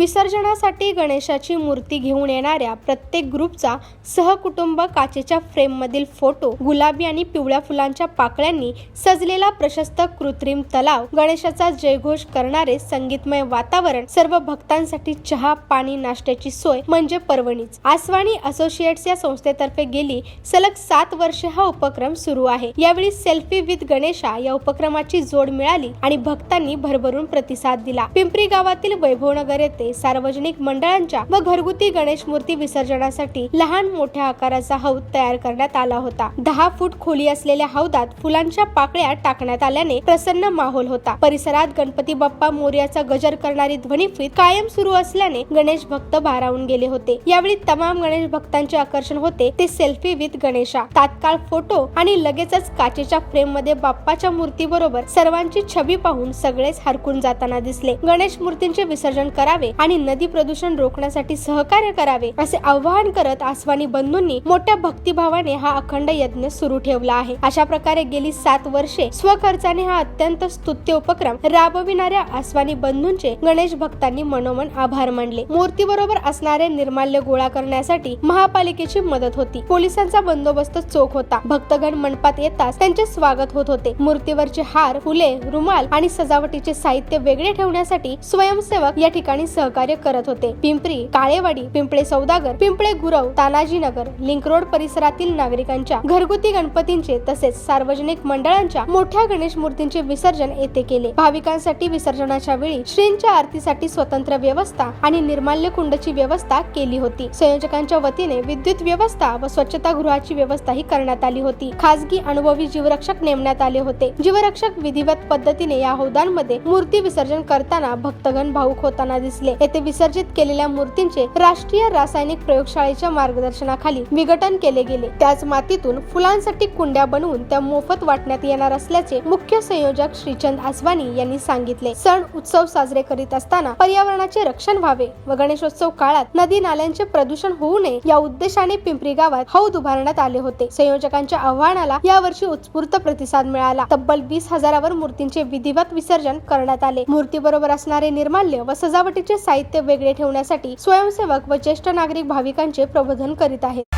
विसर्जनासाठी गणेशाची मूर्ती घेऊन येणाऱ्या प्रत्येक ग्रुपचा सहकुटुंब काचेच्या फ्रेममधील फोटो गुलाबी आणि पिवळ्या फुलांच्या पाकळ्यांनी सजलेला प्रशस्त कृत्रिम तलाव गणेशाचा जयघोष करणारे संगीतमय वातावरण सर्व भक्तांसाठी चहा पाणी नाश्त्याची सोय म्हणजे पर्वणीच. आसवाणी असोसिएट्स या संस्थेतर्फे गेली सलग सात वर्षे हा उपक्रम सुरू आहे. यावेळी सेल्फी विथ गणेशा या उपक्रमाची जोड मिळाली आणि भक्तांनी भरभरून प्रतिसाद दिला. पिंपरी गावातील वैभवनगर येथे सार्वजनिक मंडळांच्या व घरगुती गणेश मूर्ती विसर्जनासाठी लहान मोठ्या आकाराचा हौद तयार करण्यात आला होता. दहा फूट खोली असलेल्या हौदात फुलांच्या पाकळ्या टाकण्यात आल्याने प्रसन्न माहोल होता. परिसरात गणपती बाप्पा मोर्याचा गजर करणारी ध्वनिफीत कायम सुरू असल्याने गणेश भक्त भारावून गेले होते. यावेळी तमाम गणेश भक्तांचे आकर्षण होते. ते सेल्फी विथ गणेशा तात्काळ फोटो आणि लगेचच काचेच्या फ्रेममध्ये बाप्पाच्या मूर्ती बरोबर सर्वांची छबी पाहून सगळेच हरकून जाताना दिसले. गणेश मूर्तींचे विसर्जन करावे आणि नदी प्रदूषण रोखण्यासाठी सहकार्य करावे असे आवाहन करत आसवानी बंधूंनी मोठ्या भक्तिभावाने हा अखंड यज्ञ सुरू ठेवला आहे. अशा प्रकारे गेली सात वर्षे स्वखर्चाने हा अत्यंत स्तुत्य उपक्रम राबविणाऱ्या आसवानी बंधूंचे गणेश भक्तांनी मनोमन आभार मानले. मूर्ती बरोबर असणारे निर्माल्य गोळा करण्यासाठी महापालिकेची मदत होती. पोलिसांचा बंदोबस्त चोख होता. भक्तगण मंडपात येताच त्यांचे स्वागत होत होते. मूर्तीवरचे हार फुले रुमाल आणि सजावटीचे साहित्य वेगळे ठेवण्यासाठी स्वयंसेवक या ठिकाणी सहकार्य करत होते. पिंपरी काळेवाडी पिंपळे सौदागर पिंपळे गुरव तानाजी नगर लिंक रोड परिसरातील नागरिकांच्या घरगुती गणपतींचे तसेच सार्वजनिक मंडळांच्या मोठ्या गणेश मूर्तींचे विसर्जन येथे केले. भाविकांसाठी विसर्जनाच्या वेळी श्रींच्या आरतीसाठी स्वतंत्र व्यवस्था आणि निर्माल्य कुंडची व्यवस्था केली होती. संयोजकांच्या वतीने विद्युत व्यवस्था व स्वच्छता गृहाची व्यवस्थाही करण्यात आली होती. खासगी अनुभवी जीवरक्षक नेमण्यात आले होते. जीवरक्षक विधिवत पद्धतीने या हौदांमध्ये मूर्ती विसर्जन करताना भक्तगण भाऊक होताना दिसले. येथे विसर्जित केलेल्या मूर्तींचे राष्ट्रीय रासायनिक प्रयोगशाळेच्या मार्गदर्शनाखाली विघटन केले गेले. त्याच मातीतून फुलांसाठी कुंड्या बनवून त्या मोफत वाटण्यात येणार असल्याचे मुख्य संयोजक श्रीचंद आसवानी यांनी सांगितले. सण उत्सव साजरे करीत असताना पर्यावरणाचे रक्षण व्हावे व गणेशोत्सव काळात नदी नाल्यांचे प्रदूषण होऊ नये या उद्देशाने पिंपरी गावात हौद उभारण्यात आले होते. संयोजकांच्या आव्हानाला यावर्षी उत्स्फूर्त प्रतिसाद मिळाला. तब्बल वीस हजारावर मूर्तींचे विधिवत विसर्जन करण्यात आले. मूर्ती बरोबर असणारे निर्माल्य व सजावटीचे साहित्य वेगळे ठेवण्यासाठी स्वयंसेवक व ज्येष्ठ नागरिक भाविकांचे प्रबोधन करीत आहेत.